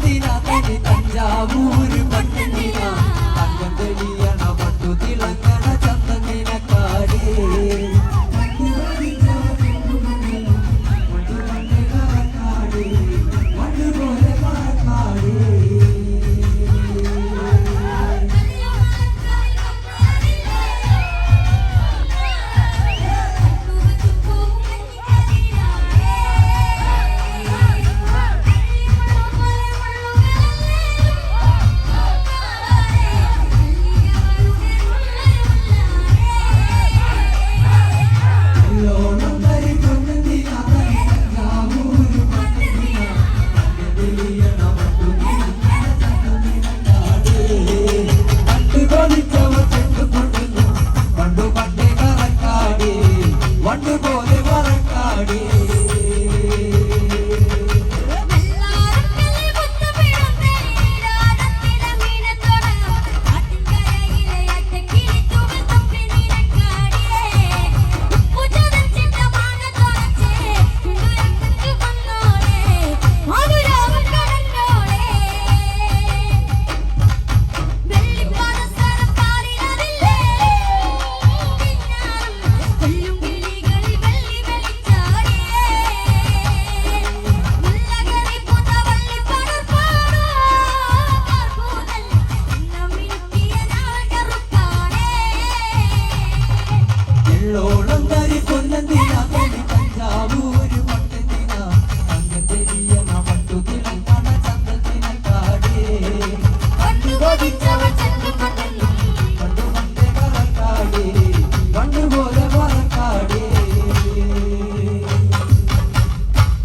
தந்தி நான் வண்டு and the other.